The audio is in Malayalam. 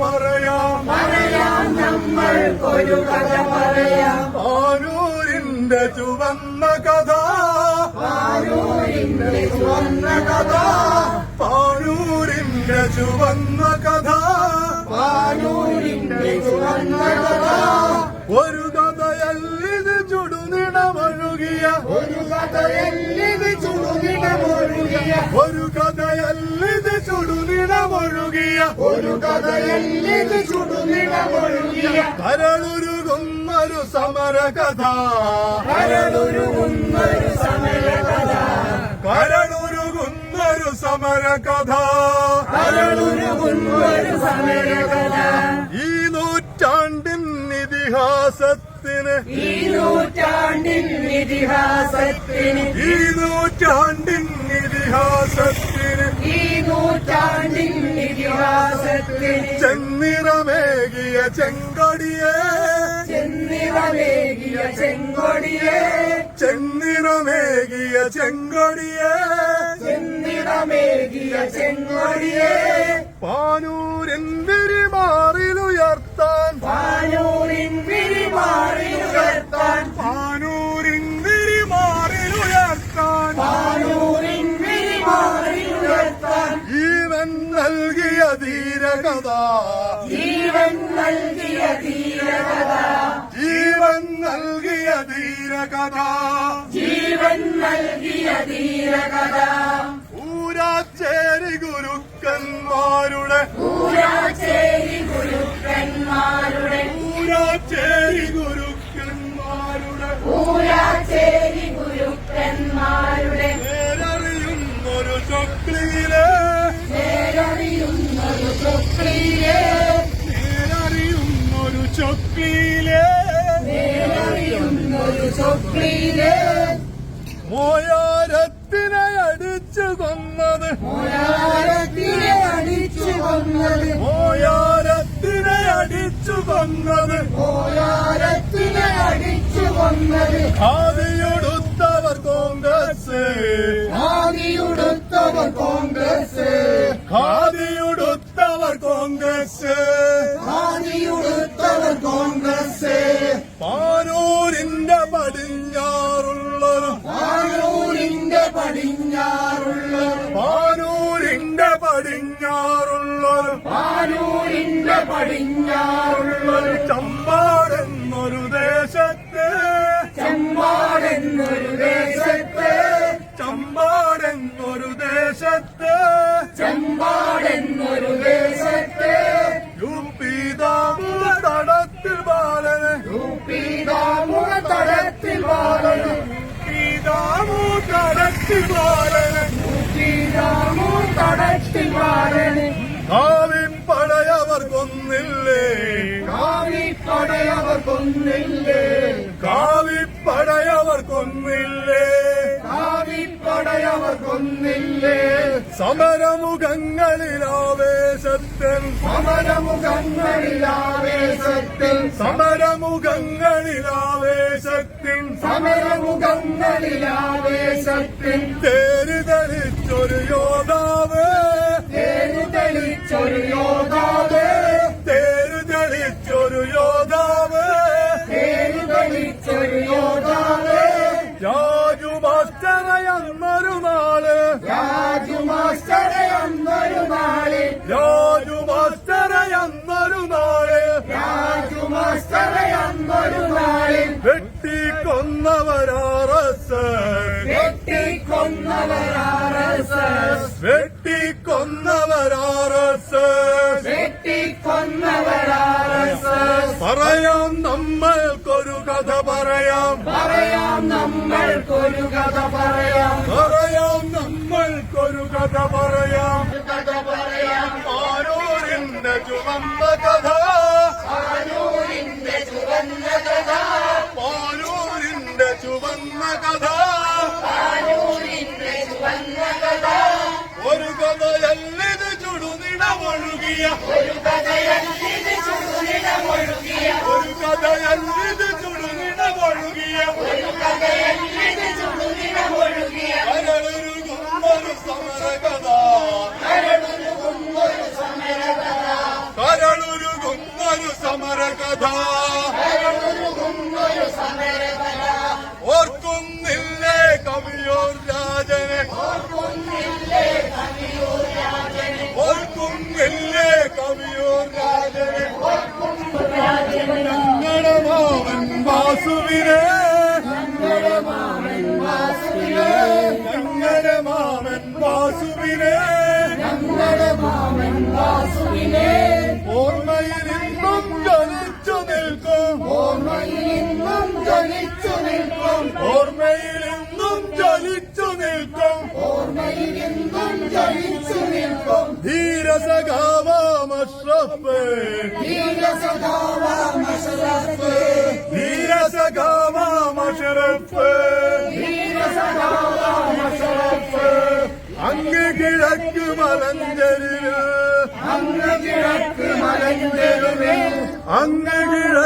പറയാം. പറയാം നമ്മൾക്കൊരു കഥ പറയാം. ആരൂരിന്റെ ചുവന്ന കഥ. ആരൂരിന്റെ ചുവന്ന കഥ. പാഴൂരിന്റെ ചുവന്ന ഒരു കഥയെല്ലിത് ചുടുകിടമൊഴുകിയ കരളുരുകുന്നൊരു സമരകഥ. സമര സമരകഥ. കരളുരുകുന്നൊരു സമരകഥ. സമര സമരകഥ. ഈ നൂറ്റാണ്ടിൻ ഇതിഹാസത്തിന്. ഈ നൂറ്റാണ്ടിൻ ഇതിഹാസത്തിന്. ഈ നൂറ്റാണ്ടിൻ ഇതിഹാസത്തിന്. ഈ നൂറ്റാണ്ടിൻ ഇതിഹാസത്തിന് ചെന്നിറമേകിയ ചെങ്കൊടിയേ. ചെന്നിറമേകിയ ചെങ്കൊടിയെ. ചെന്നിറമേകിയ ചെങ്കൊടിയേ. ചെന്നിറമേകിയ ചെങ്കൊടിയെ. പാനൂരെന്തിരി മാറിലുയർത്താൻ ധീരകഥ ജീവൻ നൽകിയ ധീരകഥ ജീവൻ നൽകിയ ധീരകഥ ജീവൻ നൽകിയ ധീരകഥ നേരറിയുന്നൊരു ചൊക്ലിയിലെ മോയാരത്തിനെ അടിച്ചു കൊന്നത്. മോരാരത്തിനെ അടിച്ചു കൊന്നത്. മോയാരത്തിനെ അടിച്ചു കൊന്നത്. അടിച്ചു കൊന്നത്. ഖാദിയൊടുത്തവർ കോൺഗ്രസ്. ആദിയുടുത്തവർ കോൺഗ്രസ്. ആയൂരിന്റെ പടിഞ്ഞാറുള്ള പാനൂരിന്റെ പടിഞ്ഞാറുള്ളൊരു പാനൂരിന്റെ പടിഞ്ഞാറുള്ള ചമ്പാടെന്നൊരു ബാലന് യൂപ്പിതാമു തടത്തിൽ വാഴണ് കാവിപ്പടയവർ കൊന്നില്ലേ? കൊന്നില്ലേ? കാവിപ്പടയവർ കൊന്നില്ലേ? കാവിപ്പടയവർ കൊന്നില്ലേ? സമരമുഖങ്ങളിൽ ആവേശത്തിൽ. സമരമുഖങ്ങളിൽ ആവേശത്തിൽ. സമരമുഖങ്ങളിൽ ആവേശത്തിൽ സമരമുഖങ്ങളിൽ തേര് തെളിച്ചൊരു യോദ്ധാവ്. തേര് തെളിച്ചൊരു പറയാം നമ്മൾക്കൊരു കഥ പറയാം. പറയാം നമ്മൾക്കൊരു കഥ പറയാം. കഥ പറയാം. ആരൂരിന്റെ ചുവന്ന കഥ. ആരൂരിന്റെ ചുവന്ന കഥ. ആരൂരിന്റെ ചുവന്ന കഥ. ആരൂരിന്റെ ചുവന്ന കഥ. ഒരു കഥയല്ലിത് ചുടുനിട ഒഴുകിയ ഒരു കഥയല്ലിത് ചുടുനിട ഒഴുകിയ ഒരു കഥയല്ല കരളൊരുകുന്നൊരു സമരകഥ. ഓർക്കുന്നില്ലേ കവിയോർ രാജനെ? ഓർക്കുന്നില്ലേ കവിയോർ രാജനെ? ഞങ്ങളുടെ മാവൻ വാസുവിനെ വാസുവിനെ ഓർമ്മയിൽ ഇന്നും ജ്വലിച്ചു നിൽക്കും ഓർമ്മയിൽ ഇന്നും ജ്വലിച്ചു നിൽക്കും ധീരസഖാവാമഷ്റഫ് ധീരസഖാവാമഷ്റഫ് അങ്ങ് മലഞ്ചരിവ് അങ്ങ് കിഴക്ക് മലഞ്ചരിവ് അങ്ങ് കിഴക്ക്